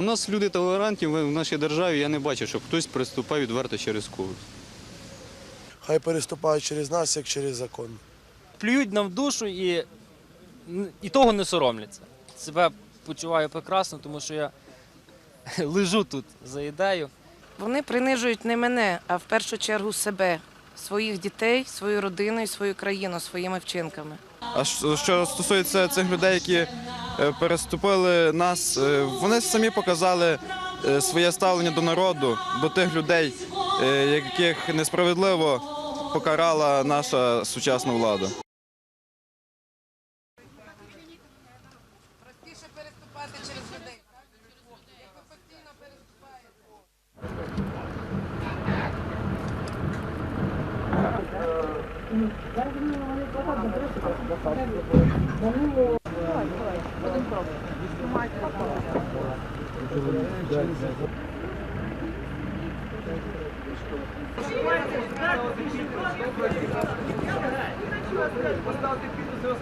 У нас люди толерантні в нашій державі. Я не бачу, щоб хтось приступав відверто через когось. Хай переступають через нас, як через закон. плюють нам в душу і, і того не соромляться. Себе почуваю прекрасно, тому що я лежу тут за ідею. Вони принижують не мене, а в першу чергу себе, своїх дітей, свою родину і свою країну своїми вчинками. А що стосується цих людей, які е, переступили нас, е, вони самі показали е, своє ставлення до народу, до тих людей, яких несправедливо покарала наша сучасна влада. Поставити підпис,